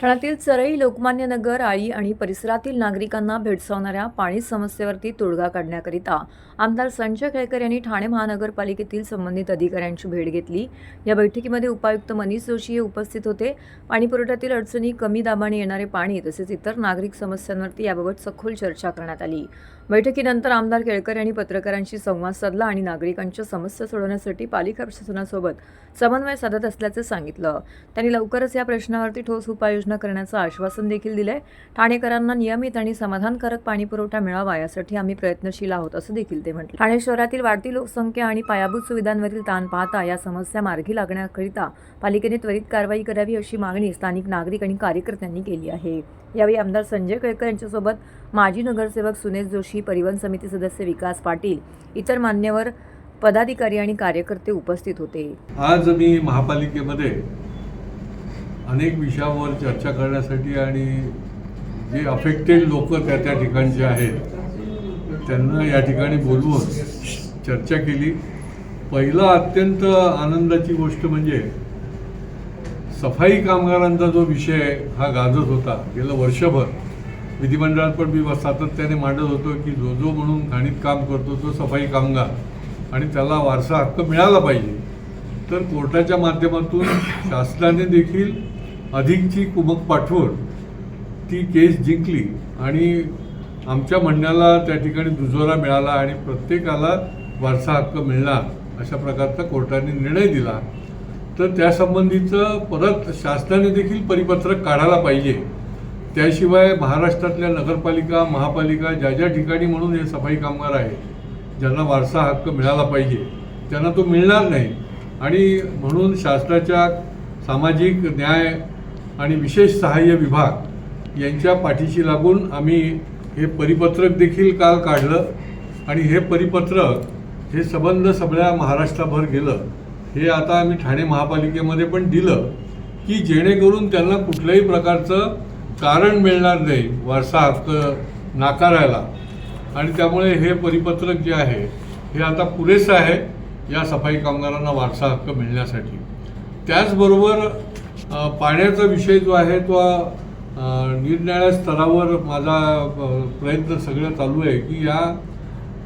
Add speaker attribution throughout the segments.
Speaker 1: ठाण्यातील चरई लोकमान्य नगर आळी आणि परिसरातील नागरिकांना भेडसावणाऱ्या पाणी समस्येवरती तोडगा काढण्याकरिता आमदार संजय केळकर यांनी ठाणे महानगरपालिकेतील संबंधित अधिकाऱ्यांची भेट घेतली. या बैठकीमध्ये उपायुक्त मनीष जोशी हे उपस्थित होते. पाणी पुरवठ्यातील अडचणी कमी दाबाने येणारे पाणी तसेच इतर नागरिक समस्यांवरती याबाबत सखोल चर्चा करण्यात आली. बैठकीनंतर आमदार केळकर यांनी पत्रकारांशी संवाद साधला आणि नागरिकांच्या समस्या सोडवण्यासाठी पालिका प्रशासनासोबत समन्वय साधत असल्याचे सांगितलं. त्यांनी लवकरच या प्रश्नावरती ठोस उपाययोजना करण्याचं आश्वासन देखील दिलंय. ठाणेकरांना नियमित आणि समाधानकारक पाणी पुरवठा मिळावा यासाठी आम्ही प्रयत्नशील आहोत असं देखील ते म्हटले. ठाणे शहरातील वाढती लोकसंख्या आणि पायाभूत सुविधांवरील ताण पाहता या समस्या मार्गी लागण्याकरिता पालिकेने त्वरित कारवाई करावी अशी मागणी स्थानिक नागरिक आणि कार्यकर्त्यांनी केली आहे. यावेळी आमदार संजय केळकर यांच्यासोबत माजी नगरसेवक सुनेश जोशी परिवहन समिती सदस्य विकास पाटील इतर मान्यवर पदाधिकारी आणि कार्यकर्ते उपस्थित होते.
Speaker 2: आज मी महापालिकेमध्ये अनेक विषयावर चर्चा करण्यासाठी आणि जे अफेक्टेड लोक त्या त्या ठिकाणचे आहेत त्यांना या ठिकाणी बोलवून चर्चा केली. पहिला अत्यंत आनंदाची गोष्ट म्हणजे सफाई कामगारांचा जो विषय हा गाजत होता. गेलं वर्षभर. विधिमंडळात पण मी सातत्याने मांडत होतो की जो जो म्हणून घाणीत काम करतो तो सफाई कामगार. आणि त्याला वारसा हक्क मिळाला पाहिजे. तर कोर्टाच्या माध्यमातून शासनाने देखील अधिकची कुमक पाठवून ती केस जिंकली आणि आमच्या म्हणण्याला त्या ठिकाणी दुजोरा मिळाला आणि प्रत्येकाला वारसा हक्क मिळणार अशा प्रकारचा कोर्टाने निर्णय दिला. तर त्यासंबंधीचं परत शासनाने देखील परिपत्रक काढायला पाहिजे. त्याशिवाय महाराष्ट्रातल्या नगरपालिका महापालिका ज्या ज्या ठिकाणी म्हणून हे सफाई कामगार आहेत ज्यांना वारसा हक्क मिळाला पाहिजे त्यांना तो मिळणार नाही. आणि म्हणून शासनाच्या सामाजिक न्याय आणि विशेष सहाय्य विभाग यांच्या पाठीशी लागून आम्ही हे परिपत्रक देखील काल काढलं. आणि हे परिपत्रक हे संबंध सगळ्या महाराष्ट्राभर गेलं. हे आता आम्ही ठाणे महापालिकेमध्ये पण दिलं की जेणेकरून त्यांना कुठल्याही प्रकारचं कारण मिळणार नाही वारसा हक्क नाकारायला. आणि त्यामुळे हे परिपत्रक जे आहे हे आता पुरेसं आहे या सफाई कामगारांना वारसा हक्क मिळण्यासाठी. त्याचबरोबर पाण्याचा विषय जो आहे तो निरनिळ्या निरनिराळ्या स्तरावर माझा प्रयत्न सगळं चालू आहे की या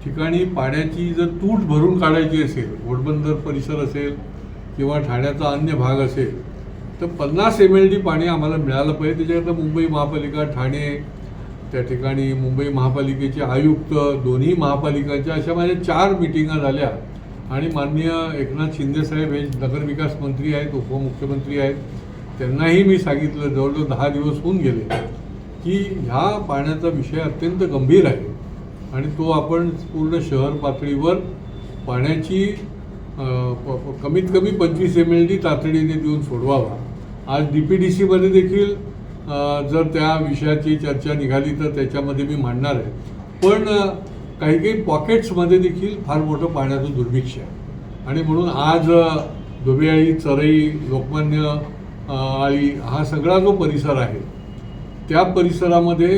Speaker 2: ठिकाणी पाण्याची जर तूट भरून काढायची असेल घोडबंदर परिसर असेल किंवा ठाण्याचा अन्य भाग असेल तर पन्नास एम एल डी पाणी आम्हाला मिळालं पाहिजे. त्याच्याकरता मुंबई महापालिका ठाणे त्या ठिकाणी मुंबई महापालिकेचे आयुक्त दोन्ही महापालिकांच्या अशा माझ्या चार मिटिंगा झाल्या. आणि माननीय एकनाथ शिंदेसाहेब हे नगरविकास मंत्री आहेत उपमुख्यमंत्री आहेत. त्यांनाही मी सांगितलं जवळजवळ दहा दिवस होऊन गेले की ह्या पाण्याचा विषय अत्यंत गंभीर आहे आणि तो आपण पूर्ण शहर पातळीवर पाण्याची प- कमीत कमी पंचवीस एम एल डी तातडीने देऊन सोडवावा. आज डी पी डी सीमध्ये देखील जर त्या विषयाची चर्चा निघाली तर त्याच्यामध्ये मी मांडणार आहे. पण काही काही पॉकेट्समध्ये देखील फार मोठं पाण्याचं दुर्भिक्ष आहे. आणि म्हणून आज अ, चरई लोकमान्य आळी हा सगळा जो परिसर आहे त्या परिसरामध्ये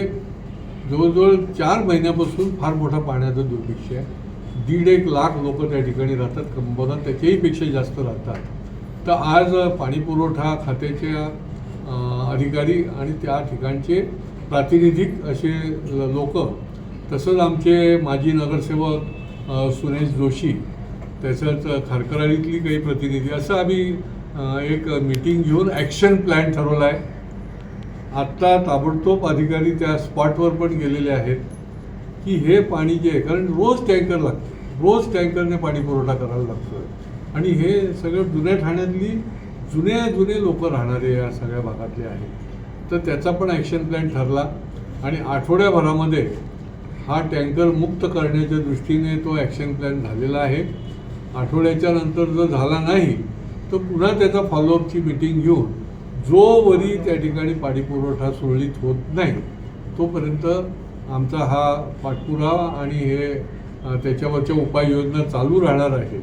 Speaker 2: जवळजवळ चार महिन्यापासून फार मोठा पाण्याचं दुर्भिक्ष आहे. दीड एक लाख लोक त्या ठिकाणी राहतात कंबोनात त्याच्याहीपेक्षा जास्त राहतात. तर आज पाणीपुरवठा खात्याच्या अधिकारी आणि त्या ठिकाणचे प्रातिनिधिक असे लोक तसंच आमचे माजी नगरसेवक सुनेश जोशी तसंच खारकराळीतली काही प्रतिनिधी असं आम्ही एक मीटिंग घेऊन ॲक्शन प्लॅन ठरवला आहे. आत्ता ताबडतोब अधिकारी त्या स्पॉटवर पण गेलेले आहेत की हे पाणी जे आहे कारण रोज टँकर लागते. रोज टँकरने पाणी पुरवठा करायला लागतो आणि हे सगळं जुन्या ठाण्यातली जुने जुने लोक राहणारे या सगळ्या भागातले आहेत. तर त्याचा पण ॲक्शन प्लॅन ठरला. आणि आठवड्याभरामध्ये हा टँकर मुक्त करण्याच्या दृष्टीने तो ॲक्शन प्लॅन झालेला आहे. आठवड्याच्या नंतर जर झाला नाही तर पुन्हा त्याचा फॉलोअपची मिटिंग घेऊन जोवरी त्या ठिकाणी पाणी पुरवठा सुरळीत होत नाही. तोपर्यंत आमचा हा पाठपुरावा आणि हे त्याच्यावरच्या उपाययोजना चालू राहणार आहे